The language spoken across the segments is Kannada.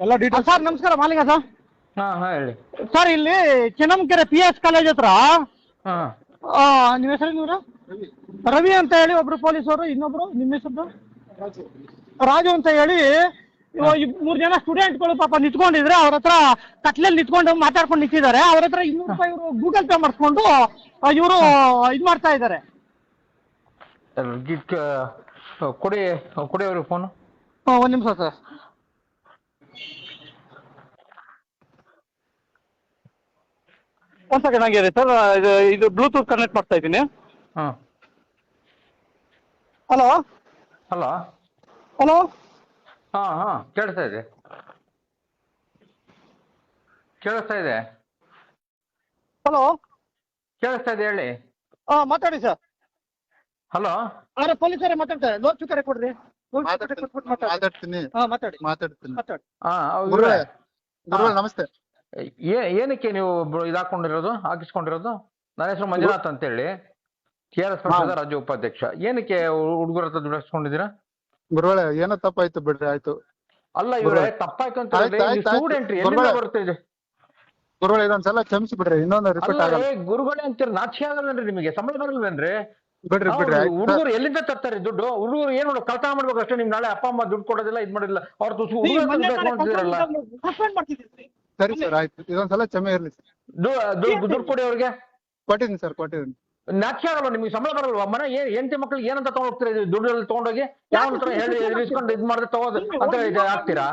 ಎಲ್ಲ ಡೀಟೇಲ್ಸ್ ಸರ್ ನಮಸ್ಕಾರ ಮಾಲಿಂಗ ಸರ್. ಹಾ ಹಾ ಹೇಳಿ. ಸರ್ ಇಲ್ಲಿ ಚೆನ್ನಂಕೆರೆ ಪಿ ಎಸ್ ಕಾಲೇಜ್ ಹತ್ರ ಹಾ. ಆ, ನಿಮ್ಮ ಹೆಸರು ನೀವು ರವಿ ಅಂತ ಹೇಳಿ ಒಬ್ರು ಪೊಲೀಸರು ಇನ್ನೊಬ್ರು ನಿಮ್ಮ ಹೆಸರು ರಾಜು ಅಂತ ಹೇಳಿ ಮೂರ್ ಜನ ಸ್ಟೂಡೆಂಟ್ಗಳು ಪಾಪ ನಿಂತ್ಕೊಂಡಿದ್ರೆ ಅವ್ರ ಹತ್ರ ಕತ್ಲಲ್ಲಿ ನಿಂತ್ಕೊಂಡು ಮಾತಾಡ್ಕೊಂಡು ನಿಂತಿದ್ದಾರೆ. ಅವ್ರ ಹತ್ರ ಇನ್ನೂರು ರೂಪಾಯಿ ಇವರು ಗೂಗಲ್ ಪೇ ಮಾಡಿಸ್ಕೊಂಡು ಇವರು ಇದ್ ಮಾಡ್ತಾ ಇದ್ದಾರೆ. ಕೊಡಿ ಕೊಡಿ ಅವ್ರಿಗೆ ಫೋನ್ ಒಂದ್ ನಿಮಿಷ ಸರ್. ಒಂದು ಸೆಕೆಂಡ್ ಆಗಿದೆ ಸರ್. ಇದು ಇದು ಬ್ಲೂಟೂತ್ ಕನೆಕ್ಟ್ ಮಾಡ್ತಾ ಇದ್ದೀನಿ. ಹಾಂ. ಹಲೋ ಹಲೋ ಹಲೋ ಹಾಂ ಹಾಂ ಕೇಳಿಸ್ತಾ ಇದೆ. ಕೇಳಿಸ್ತಾ ಇದೆ? ಹಲೋ ಕೇಳಿಸ್ತಾ ಇದೆ ಹೇಳಿ. ಹಾಂ ಮಾತಾಡಿ ಸರ್. ಹಲೋ ಅರೆ ಪೊಲೀಸರೇ ಮಾತಾಡ್ತಾರೆ ನೋಡ್ ಚುಕಾರೆ ಕೊಡ್ರಿ. ಲೋನ್ ಚುಕರೆ ಕೊಟ್ಬಿಟ್ಟು ಮಾತಾಡಿ. ಮಾತಾಡ್ತೀನಿ. ಹಾಂ ಮಾತಾಡಿ. ಮಾತಾಡ್ತೀನಿ. ಮಾತಾಡಿ. ಹಾಂ ಗುರುಗಳೇ. ಗುರುಗಳೇ ನಮಸ್ತೆ. ಏನಕ್ಕೆ ನೀವು ಇದಾಕೊಂಡಿರೋದು? ಹಾಕಿಸ್ಕೊಂಡಿರೋದು? ನನ್ನ ಹೆಸರು ಮಂಜುನಾಥ್ ಅಂತೇಳಿ ಕೆ ಆರ್ ಎಸ್ ಪಕ್ಷದ ರಾಜ್ಯ ಉಪಾಧ್ಯಕ್ಷ. ಏನಕ್ಕೆ ಹುಡುಗರ ಹತ್ರ ದುಡಿಸ್ಕೊಂಡಿದ್ದೀರಾ ಗುರುಗಳೇ ಏನೋ ತಪ್ಪಾಯ್ತು ಬಿಡ್ರಿ ಆಯ್ತು. ಅಲ್ಲ ಇವ್ರೆ. ತಪ್ಪಾಯ್ತು ಅಂತ ಆಯ್ತು, ಆಯ್ತು, ಆಯ್ತು. ಸ್ಟೂಡೆಂಟ್ ಎಲ್ಲಿಂದ ಗುರುಗಳೇ. ಬರುತ್ತೆ ಇದು? ಗುರುಗಳೇ ಇದೊಂದ್ಸಲ ಕ್ಷಮಿಸಿ ಬಿಡ್ರಿ ಇನ್ನೊಂದು ರಿಪೋರ್ಟ್ ಆಗಲ್ಲ. ಗುರುಗಳೇ ಅಂತೀರ ನಾಚಿಕೆ ಆಗಲ್ವೇನ್ರಿ ನಿಮಗೆ? ಸಂಬಳ ಬರಲ್ವೇನ್ರಿ? ಬಿಡ್ರಿ ಬಿಡ್ರಿ ಆಯ್ತು. ಹುಡುಗರು ಎಲ್ಲಿಂದ ತರ್ತಾರೆ ದುಡ್ಡು? ಹುಡುಗರು ಏನ್ ಮಾಡೋ ಕಳ್ತನ ಮಾಡ್ಬೇಕು ಅಷ್ಟೇ ನಿಮ್ ನಾಳೆ ಅಪ್ಪ ಅಮ್ಮ ದುಡ್ಡು ಕೊಡೋದಿಲ್ಲ ಇದ್ ಮಾಡಿಲ್ಲ. ಅವ್ರ ಹುಡುಗರು ಸಸ್ಪೆಂಡ್ ಮಾಡ್ತಿದ್ದೀರಿ ಸರಿ ಸರ್ ಆಯ್ತು. ಇದೊಂದ್ಸಲ ಕ್ಷಮೆ ಇರ್ಲಿ ಸರ್ ದುಡ್ಡು ಕೊಡಿ ಅವ್ರಿಗೆ. ಕೊಟ್ಟಿದ್ದೀನಿ ಸರ್ ಕೊಟ್ಟಿದ್ದೀನಿ. ನಾಚಿಕೆ ನಿಮ್ಗೆ? ಸಂಬಳ ಬರಲ್ವಾ? ಮನೆ ಏನ್ ಹೆಂಡತಿ ಮಕ್ಳಿಗೆ ಏನಂತ ತಗೊಂಡ್ ಹೋಗ್ತೀರಾ ಇದು ದುಡ್ಡು ತಗೊಂಡೋಗಿ? ಯಾವ ಹತ್ರ ಹೇಳಿ ಇಸ್ಕೊಂಡು ಇದ್ ಮಾಡಿದ್ರೆ ತಗೋದು? ಅಂತ ಇದು ಹಾಕ್ತೀರಾ?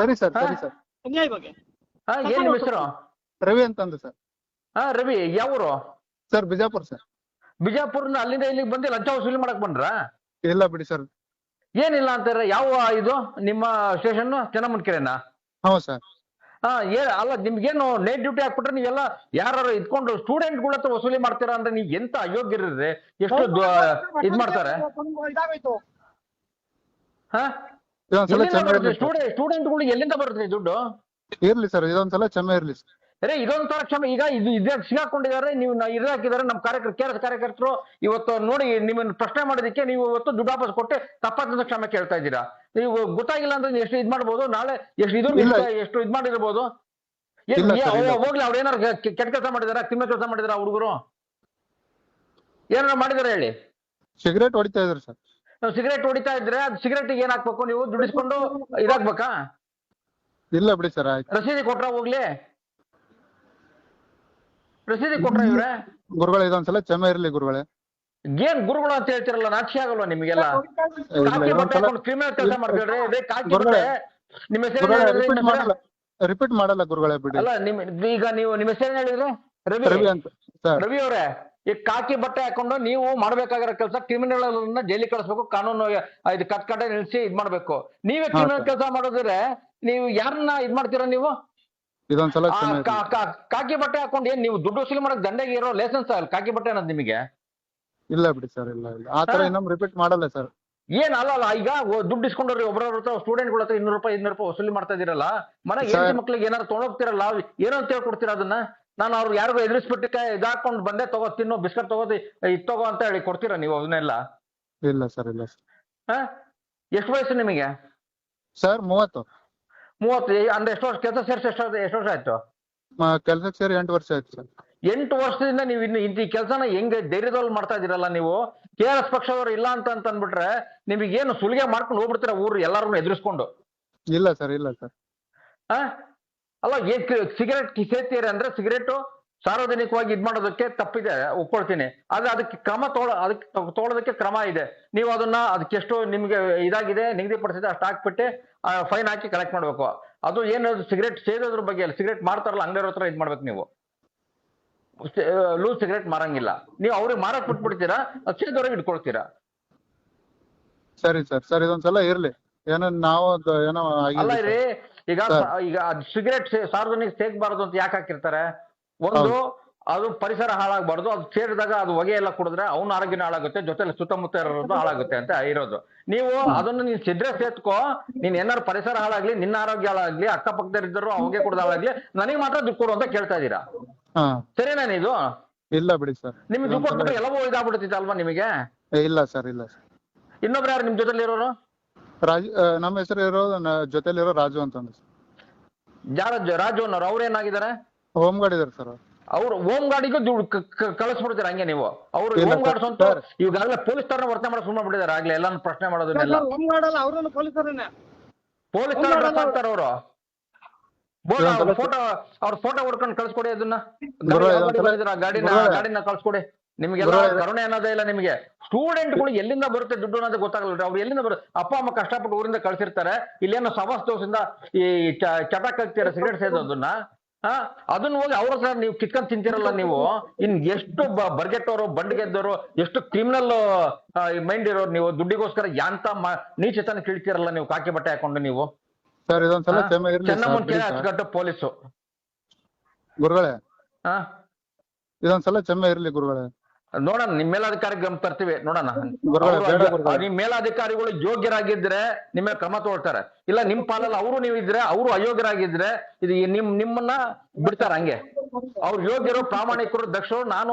ಸರಿ ಸರ್ ಸರಿ ಸರ್ ಅನ್ಯಾಯ ಬಗ್ಗೆ ಹಾ ಏನ್ ನಿಮ್ ಹೆಸರು? ರವಿ ಅಂತಂದು ಸರ್ ಹಾ ರವಿ ಯಾವೂರು ಸರ್ ಬಿಜಾಪುರ್ ಸರ್ ಬಿಜಾಪುರ್ನ ಅಲ್ಲಿಂದ ಇಲ್ಲಿಗೆ ಬಂದು ಲಂಚ ವಸೂಲಿ ಮಾಡಕ್ ಬಂದ್ರ? ಇಲ್ಲ ಬಿಡಿ ಸರ್ ಏನಿಲ್ಲ ಅಂತಾರೆ ಯಾವ ಇದು? ನಿಮ್ಮ ಸ್ಟೇಷನ್ ಚೆನ್ನಮ್ಮನಕೆರೆನಾ ಹೌದು ಸರ್ ಹಾ ಏ ಅಲ್ಲ ನಿಮ್ಗೇನು ನೈಟ್ ಡ್ಯೂಟಿ ಹಾಕ್ಬಿಟ್ರೆ ನೀವೆಲ್ಲ ಯಾರು ಇದ್ಕೊಂಡು ಸ್ಟೂಡೆಂಟ್ಗಳ ಹತ್ರ ವಸೂಲಿ ಮಾಡ್ತೀರಾ ಅಂದ್ರೆ ನೀವ್ ಎಂತ ಅಯೋಗ್ಯರಿದ್ರೆ ಎಷ್ಟು ಇದ್ ಮಾಡ್ತಾರೆ? ಸ್ಟೂಡೆಂಟ್ಗಳು ಎಲ್ಲಿಂದ ಬರುತ್ತೆ ದುಡ್ಡು? ಇರ್ಲಿ ಸರ್ ಇದೊಂದ್ಸಲ ಕ್ಷಮೆ ಇರ್ಲಿ ಸರ್. ಅರೆ ಇದೊಂಥರ ತರ ಕ್ಷಮೆ ಈಗ ಇದು ಇದೇ ಸಿಗಾಕೊಂಡಿದ್ದಾರೆ ನೀವು ಇದು ಹಾಕಿದ್ದಾರೆ ನಮ್ಮ ಕಾರ್ಯಕರ್ತ ಕಾರ್ಯಕರ್ತರು ಇವತ್ತು ನೋಡಿ ನಿಮ್ಮನ್ನು ಪ್ರಶ್ನೆ ಮಾಡೋದಕ್ಕೆ ನೀವು ಇವತ್ತು ದುಡ್ಡು ವಾಪಸ್ ಕೊಟ್ಟು ತಪ್ಪಾದ ಕ್ಷಮೆ ಕೇಳ್ತಾ ಇದ್ದೀರಾ? ನೀವು ಗೊತ್ತಾಗಿಲ್ಲ ಅಂದ್ರೆ ನೀವು ಎಷ್ಟು ಇದ್ ಮಾಡ್ಬೋದು ನಾಳೆ ಎಷ್ಟು ಇದು. ಎಷ್ಟು ಇದ್ ಮಾಡಿರ್ಬೋದು. ಹೋಗ್ಲಿ ಅವ್ರು ಏನಾರು ಕೆಟ್ಟ ಕೆಲಸ ಮಾಡಿದಾರ? ತಿಮ್ಮೆ ಕೆಲಸ ಮಾಡಿದಾರ ಹುಡುಗರು? ಏನಾರು ಮಾಡಿದಾರ ಹೇಳಿ? ಸಿಗರೇಟ್ ಹೊಡಿತಾ ಇದ್ರೆ ಸರ್. ಸಿಗರೇಟ್ ಹೊಡಿತಾ ಇದ್ರೆ ಅದು ಸಿಗರೇಟ್ ಏನ್ ಹಾಕ್ಬೇಕು ನೀವು? ದುಡಿಸ್ಕೊಂಡು ಇದಾಗ್ಬೇಕಾ? ಇಲ್ಲ ಬಿಡಿ ಸರ್ ರಸೀದಿ ಕೊಟ್ರ ಹೋಗ್ಲಿ? ರಸೀದಿ ಕೊಟ್ರ ಇವ್ರೆ? ಗುರುಗಳೇ ಇದೊಂದ್ಸಲ ಕ್ಷಮೆ ಇರ್ಲಿ ಗುರುಗಳೇ. ಏನ್ ಗುರುಗಳು ಅಂತ ಹೇಳ್ತಿರಲ್ಲ ನಾಚಿಕೆ ಆಗಲ್ವಾ ನಿಮ್ಗೆಲ್ಲ? ಕ್ರಿಮಿನಲ್ ಕೆಲಸ ಮಾಡ್ಬೇಡ್ರಿ. ಅದೇ ಕಾಕಿ ಗುರುಗಳೇ, ನಿಮ್ಮ ಹೆಸರು ರಿಪೀಟ್ ಮಾಡಲ್ಲ ಹೆಸರು- ರಿಪೀಟ್ ಮಾಡಲ್ಲ ಗುರುಗಳೇ ಬಿಡಿ. ಅಲ್ಲ ನಿಮ್ ಈಗ ನೀವು ನಿಮ್ಮ ಹೆಸರು ಹೇಳಿದ್ರೆ? ರವಿ. ರವಿ ಅಂತ ಸರ್. ರವಿ ಅವರೇ ಈ ಕಾಕಿ ಬಟ್ಟೆ ಹಾಕೊಂಡು ನೀವು ಮಾಡ್ಬೇಕಾಗಿರೋ ಕೆಲಸ ಕ್ರಿಮಿನಲ್ ಜೈಲಿ ಕಳಿಸ್ಬೇಕು ಕಾನೂನು ಇದು ಕಟ್ ಕಟ್ಟೆ ನಿಲ್ಸಿ ಇದ್ ಮಾಡ್ಬೇಕು. ನೀವೇ ಕ್ರಿಮಿನಲ್. ಕೆಲಸ ಮಾಡಿದ್ರೆ ನೀವು ಯಾರನ್ನ ಇದ್ ಮಾಡ್ತೀರಾ ನೀವು? ಇದೊಂದ್ಸಲ ಆ, ಕ್ಷಮೆ ಕಾ- ಕಾ- ಕಾಕಿ ಬಟ್ಟೆ ಹಾಕೊಂಡು ಏನ್ ನೀವು ದುಡ್ಡು ವಸೂಲಿ ಮಾಡಕ್ ದಂಡೆಗೆ ಇರೋ ಲೈಸೆನ್ಸ್ ಅಲ್ಲ ಕಾಕಿ ಬಟ್ಟೆ ಅನ್ನೋದು ನಿಮಗೆ? ಇಲ್ಲ ಬಿಡಿ ಸರ್ ಇಲ್ಲ ಇಲ್ಲ. ಆ ತರ ಹಾ? ಇನ್ನೊಮ್ಮೆ ರಿಪೀಟ್ ಮಾಡಲ್ಲ ಸರ್ ಏನ್ ಅಲ್ಲ ಅಲ್ಲ ಈಗ ಒ- ದುಡ್ಡು ಇಸ್ಕೊಂಡ್ರಿ ಒಬ್ಬರವ್ರ ಹತ್ರ ಸ್ಟೂಡೆಂಟ್ಗಳ ಹತ್ರ ಇನ್ನೂರು ರೂಪಾಯಿ ಇನ್ನೂರು ರೂಪಾಯಿ ವಸೂಲಿ ಮಾಡ್ತಾ ಇದೀರಲ್ಲ ಮನೆಗೆ. ಹೆಂಡತಿ ಮಕ್ಳಿಗೆ ಏನಾರು ತೊಗೊಂಡೋಗ್ತಿರಲ್ಲ? ಏನೋ ಅಂತ ಹೇಳ್ಕೊಡ್ತೀರಾ ಅದನ್ನ? ನಾನು ಅವ್ರು ಯಾರಿಗೂ ಎದುರಿಸ್ಬಿಟ್ಟು ಇದಾಕೊಂಡು ಬಂದೆ ತಗೋ ತಿನ್ನೋ ಬಿಸ್ಕಟ್ ತಗೋದಿ ಇದು ತಗೋ ಅಂತ ಹೇಳಿ ಕೊಡ್ತೀರಾ ನೀವು ಅದನ್ನೆಲ್ಲ? ಇಲ್ಲ ಸರ್ ಇಲ್ಲ ಸರ್ ಹ? ಎಷ್ಟು ವಯಸ್ಸು ನಿಮಗೆ? ಸರ್ ಮೂವತ್ತು. ಮೂವತ್ತು ಅಂದ್ರೆ ಎಷ್ಟು ವರ್ಷ ಕೆಲಸ ಸೇರಿಸಿ ಎಷ್ಟು ಎಷ್ಟು ವರ್ಷ ಆಯ್ತು? ಕೆಲಸಕ್ಕೆ ಸೇರಿ ಎಂಟು ವರ್ಷ ಆಯ್ತು ಸರ್. ಎಂಟು ವರ್ಷದಿಂದ ನೀವು ಇನ್ನು ಇಂತ ಕೆಲಸನ ಹೆಂಗೆ ಧೈರ್ಯದಲ್ಲಿ ಮಾಡ್ತಾ ಇದ್ದೀರಲ್ಲ ನೀವು? ಕೆ ಆರ್ ಎಸ್ ಪಕ್ಷದವ್ರು ಇಲ್ಲ ಅಂತ ಅಂತ ಅಂದ್ಬಿಟ್ರೆ ನಿಮಗೆ ಏನು ಸುಲಿಗೆ ಮಾಡ್ಕೊಂಡು ಹೋಗ್ಬಿಡ್ತೀರಾ ಊರು ಎಲ್ಲಾರನ್ನು ಎದುರಿಸ್ಕೊಂಡು? ಇಲ್ಲ ಸರ್ ಇಲ್ಲ ಸರ್. ಆ? ಅಲ್ಲ ಏನ್ ಸಿಗರೇಟ್ ಸೇರ್ತೀರಿ ಅಂದ್ರೆ ಸಿಗರೇಟು ಸಾರ್ವಜನಿಕವಾಗಿ ಇದ್ ಮಾಡೋದಕ್ಕೆ ತಪ್ಪಿದೆ ಒಪ್ಕೊಳ್ತೀನಿ. ಆದ್ರೆ ಅದಕ್ಕೆ ಕ್ರಮ ತೋಳ ಅದಕ್ಕೆ ತೋಳೋದಕ್ಕೆ ಕ್ರಮ ಇದೆ. ನೀವು ಅದನ್ನ ಅದಕ್ಕೆ ಎಷ್ಟು ನಿಮ್ಗೆ ಇದಾಗಿದೆ ನಿಗದಿಪಡಿಸಿದೆ ಅಷ್ಟು ಹಾಕ್ಬಿಟ್ಟು ಫೈನ್ ಹಾಕಿ ಕಲೆಕ್ಟ್ ಮಾಡ್ಬೇಕು. ಅದು ಏನಾದ್ರು ಸಿಗರೇಟ್ ಸೇದೋದ್ರ ಬಗ್ಗೆ ಅಲ್ಲ ಸಿಗರೇಟ್ ಮಾರ್ತಾರಲ್ಲ ಅಂಗಡಿಯವ್ರ ಹತ್ರ ಇದ್ ಮಾಡ್ಬೇಕು ನೀವು. ಲೂಸ್ ಸಿಗರೇಟ್ ಮಾರಂಗಿಲ್ಲ. ನೀವು ಅವ್ರಿಗೆ ಮಾರಕ್ ಬಿಟ್ಬಿಡ್ತೀರಾ ಸೇದೋರಿಗೆ ಇಟ್ಕೊಳ್ತೀರಾ? ಸರಿ ಸರ್ ಸರ್ ಇದೊಂದ್ಸಲ ಇರ್ಲಿ. ಏನೋ ನಾವು ಏನೋ ಅಲ್ಲ ರೀ ಈಗ ಈಗ ಸಿಗರೇಟ್ ಸಾರ್ವಜನಿಕ ಸೇಕ್ಬಾರದು ಅಂತ ಯಾಕೆ ಹಾಕಿರ್ತಾರೆ? ಒಂದು ಅದು ಪರಿಸರ ಹಾಳಾಗಬಾರ್ದು ಅದು ಸೇರಿದಾಗ ಅದು ಹೊಗೆ ಎಲ್ಲ ಕುಡಿದ್ರೆ ಅವನ ಆರೋಗ್ಯನ ಹಾಳಾಗುತ್ತೆ ಜೊತೆಲಿ ಸುತ್ತಮುತ್ತ ಇರೋದು ಹಾಳಾಗುತ್ತೆ ಅಂತ ಇರೋದು. ನೀವು ಅದನ್ನು ನೀನ್ ಸಿದ್ರೆ ಸೇತ್ಕೋ ನೀನ್ ಏನಾರು ಪರಿಸರ ಹಾಳಾಗ್ಲಿ ನಿನ್ನ ಆರೋಗ್ಯ ಹಾಳಾಗ್ಲಿ ಅಕ್ಕಪಕ್ಕದಲ್ಲಿದ್ದರು ಹೊಗೆ ಕುಡ್ದು ಹಾಳಾಗ್ಲಿ ನನಗೆ ಮಾತ್ರ ದುಡ್ಡು ಕೊಡು ಅಂತ ಕೇಳ್ತಾ ಇದ್ದೀರಾ? ಹಾ. ಸರಿನಾ ಇದು ಇಲ್ಲ ಬಿಡಿ ಸರ್. ನಿಮ್ಗೆ ದುಡ್ಡು ಕೊಟ್ಬಿಟ್ರೆ ಎಲ್ಲವೂ ಇದಾಗ್ಬಿಡುತ್ತಿತ್ತು ಅಲ್ವಾ ನಿಮಗೆ? ಇಲ್ಲ ಸರ್ ಇಲ್ಲ ಸರ್. ಇನ್ನೊಬ್ರು ಯಾರು ನಿಮ್ ಜೊತೆಲಿ ಇರೋರು ರಾಜ್ ನಮ್ಮ ಹೆಸರು ಇರೋ ಜೊತೆಲಿರೋ ರಾಜು ಅಂತಂದ್ರೆ ಯಾರ ರಾಜು ಅನ್ನೋರು ಅವ್ರೇನಾಗಿದ್ದಾರೆ ಹೋಮ್ ಗಾರ್ಡ್ ಇದಾರೆ ಸರ್ ಅವ್ರು ಹೋಮ್ ಗಾರ್ಡಿಗೂ ದುಡ್ಡು ಕಳಿಸ್ಬಿಡ್ತೀರ ಹಂಗೆ ನೀವು. ಅವ್ರು ಹೋಮ್ ಗಾರ್ಡ್ ಸ್ವಂತ ಸರ್. ಪೊಲೀಸ್ ತರ ವರ್ತನೆ ಮಾಡಿ ಸುಮ್ಮನೆ ಬಿಟ್ಟಿದ್ದಾರೆ ಆಗ್ಲೇ ಎಲ್ಲಾನು ಪ್ರಶ್ನೆ ಮಾಡೋದನ್ನೆಲ್ಲ. ಹೋಮ್ ಅವ್ರನ್ನು ಪೊಲೀಸ್ ತರ ಡ್ರೆಸ್ ಅವರು ಫೋಟೋ ಅವ್ರ. ಫೋಟೋ ಹೊಡ್ಕೊಂಡು ಕಳ್ಸ್ಕೊಡಿ ಅದನ್ನ. ಗಾಡಿನ ಗಾಡಿನ ಕಳ್ಸ್ಕೊಡಿ. ನಿಮ್ಗೆಲ್ಲ ಕರುಣೆ ಅನ್ನೋದೇ ಇಲ್ಲ ನಿಮಗೆ. ಸ್ಟೂಡೆಂಟ್ಗಳು ಎಲ್ಲಿಂದ ಬರುತ್ತೆ ದುಡ್ಡು ಅನ್ನೋದು ಗೊತ್ತಾಗಲ್ಲ ಅವ್ರು ಎಲ್ಲಿಂದ ಬರುತ್ತೆ ಅಪ್ಪ ಅಮ್ಮ ಕಷ್ಟಪಟ್ಟು ಊರಿಂದ ಕಳ್ಸಿರ್ತಾರೆ. ಇಲ್ಲೇನೋ ಸವಾಸ್ ದೋಸಿಂದ ಈ ಚ- ಚಟ ಕಲ್ತೀರ ಸಿಗರೇಟ್ ಸೇದೋದನ್ನ? ಹಾ ಅದನ್ನ ಹೋಗಿ ಅವ್ರ ಹತ್ರ ನೀವು ಕಿತ್ಕೊಂಡ್ ತಿಂತಿರಲ್ಲ ನೀವು. ಇನ್ ಎಷ್ಟು ಬರ್ಗೆಟ್ಟವರು ಬಂಡ್ಗೆದ್ದವರು ಎಷ್ಟು ಕ್ರಿಮಿನಲ್ ಮೈಂಡ್ ಇರೋರು ನೀವು ದುಡ್ಡಿಗೋಸ್ಕರ ಯಾಂತ ನೀಚತನ ಕೀಳ್ತಿರಲ್ಲ ನೀವು ಕಾಕಿ ಬಟ್ಟೆ ಹಾಕೊಂಡು ನೀವು? ಚೆನ್ನಮ್ಮನ್ ಕೆರೆ ಪೊಲೀಸು. ಗುರುಗಳೇ. ಹಾ. ಇದೊಂದ್ಸಲ ಚೆಮ್ಮೆ ಇರ್ಲಿ ಗುರುಗಳೇ. ನೋಡೋಣ ನಿಮ್ ಮೇಲಾಧಿಕಾರಿ ಗಮನ ತರ್ತೀವಿ ನೋಡೋಣ. ನಿಮ್ ಮೇಲಾಧಿಕಾರಿಗಳು ಯೋಗ್ಯರಾಗಿದ್ರೆ ನಿಮ್ಮ ಕ್ರಮ ತಗೊಳ್ತಾರೆ. ಇಲ್ಲ ನಿಮ್ ಪಾಲಲ್ಲಿ ಅವರು ನೀವು ಇದ್ರೆ ಅವರು ಅಯೋಗ್ಯರಾಗಿದ್ರೆ ಇದು ನಿಮ್ ನಿಮ್ಮನ್ನ ಬಿಡ್ತಾರ ಹಂಗೆ. ಅವ್ರು ಯೋಗ್ಯರು ಪ್ರಾಮಾಣಿಕರು ದಕ್ಷರು ನಾನು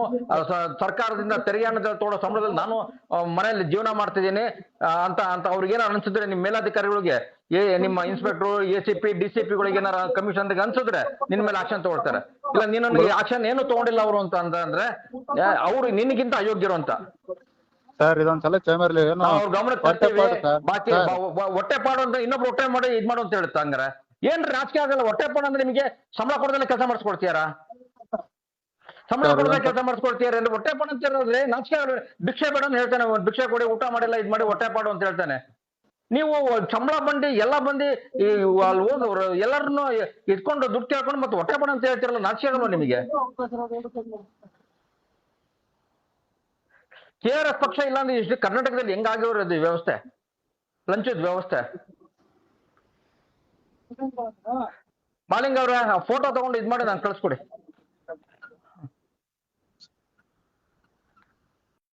ಸರ್ಕಾರದಿಂದ ತೆರಿಗೆ ತೋಡೋ ಸಂಬಳದಲ್ಲಿ ನಾನು ಮನೆಯಲ್ಲಿ ಜೀವನ ಮಾಡ್ತಿದ್ದೀನಿ ಅಂತ ಅಂತ ಅವ್ರಿಗೆ ಏನಾರು ಅನ್ಸಿದ್ರೆ ನಿಮ್ಮ ಮೇಲಾಧಿಕಾರಿಗಳಿಗೆ ಏ ನಿಮ್ಮ inspector A C P D C ಪಿಗಳಿಗೆ ಏನಾರ ಕಮಿಷನ್ ಅನ್ಸಿದ್ರೆ ನಿನ್ ಮೇಲೆ ಆಕ್ಷನ್ ತಗೊಳ್ತಾರೆ. ಇಲ್ಲ ನಿನ್ನ ಆಕ್ಷನ್ ಏನು ತಗೊಂಡಿಲ್ಲ ಅವರು ಅಂತ ಅಂದ್ರೆ ಅವ್ರು ನಿನ್ಗಿಂತ ಅಯೋಗ್ಯರು ಅಂತ. ಸರ್ ಇದೊಂದ್ಸಲ ಚೇಮರ್ಲಿ ಏನೋ. ಬಾಕಿ ಹೊಟ್ಟೆ ಪಾಡು ಅಂತ ಇನ್ನೊಬ್ರು ಹೊಟ್ಟೆ ಮಾಡಿ ಇದ್ ಮಾಡು ಅಂತ ಹೇಳುತ್ತ ಹಂಗಾರೆ? ಏನ್ರಿ ರಾಜಕೀಯ ಆಗಲ್ಲ ಹೊಟ್ಟೆ ಪಾಡು ಅಂದ್ರೆ ನಿಮಗೆ ಸಂಬಳ ಕೊಡದಲ್ಲಿ ಕೆಲಸ ಮಾಡಿಸ್ಕೊಡ್ತೀಯಾರ? ಸಂಬಳ ಕೊಡದ ಕೆಲಸ ಅಂದ್ರೆ ಹೊಟ್ಟೆ ಪಾಡು ಅಂತ ಹೇಳಿದ್ರೆ ನಾಚಿಕೆ. ಭಿಕ್ಷೆ ಬೇಡ ಅಂತ ಹೇಳ್ತಾನೆ ಒಂದ್ ಭಿಕ್ಷೆ ಕೊಡಿ ಊಟ ಮಾಡಿಲ್ಲ ಇದ್ ಮಾಡಿ ಹೊಟ್ಟೆ ಪಾಡು ಅಂತ ಹೇಳ್ತಾನೆ. ನೀವು ಸಂಬಳ ಬಂದು ಎಲ್ಲ ಬಂದು ಈ ಅಲ್ಲಿ ಹೋದವ್ರು ಎಲ್ಲರನ್ನು ಇಟ್ಕೊಂಡು ದುಡ್ಡು ಕೇಳ್ಕೊಂಡು ಮತ್ತೆ ಹೊಟ್ಟೆ ಪಾಡು ಅಂತ ಹೇಳ್ತಿರಲ್ಲ ನಾಚಿಕೆ ಆಗಲ್ವಾ ನಿಮಗೆ? ಕೆ ಆರ್ ಎಸ್ ಪಕ್ಷ ಇಲ್ಲ ಅಂದ್ರೆ ಇಷ್ಟು ಕರ್ನಾಟಕದಲ್ಲಿ ಹೆಂಗಾಗಿರೋದು ಈ ವ್ಯವಸ್ಥೆ? ಲಂಚದ ವ್ಯವಸ್ಥೆ. ಮಾಲಿಂಗ್ ಅವ್ರ ಫೋಟೋ ತಗೊಂಡು ಇದ್ ಮಾಡಿ ನಾನು ಕಳ್ಸ್ಕೊಡಿ.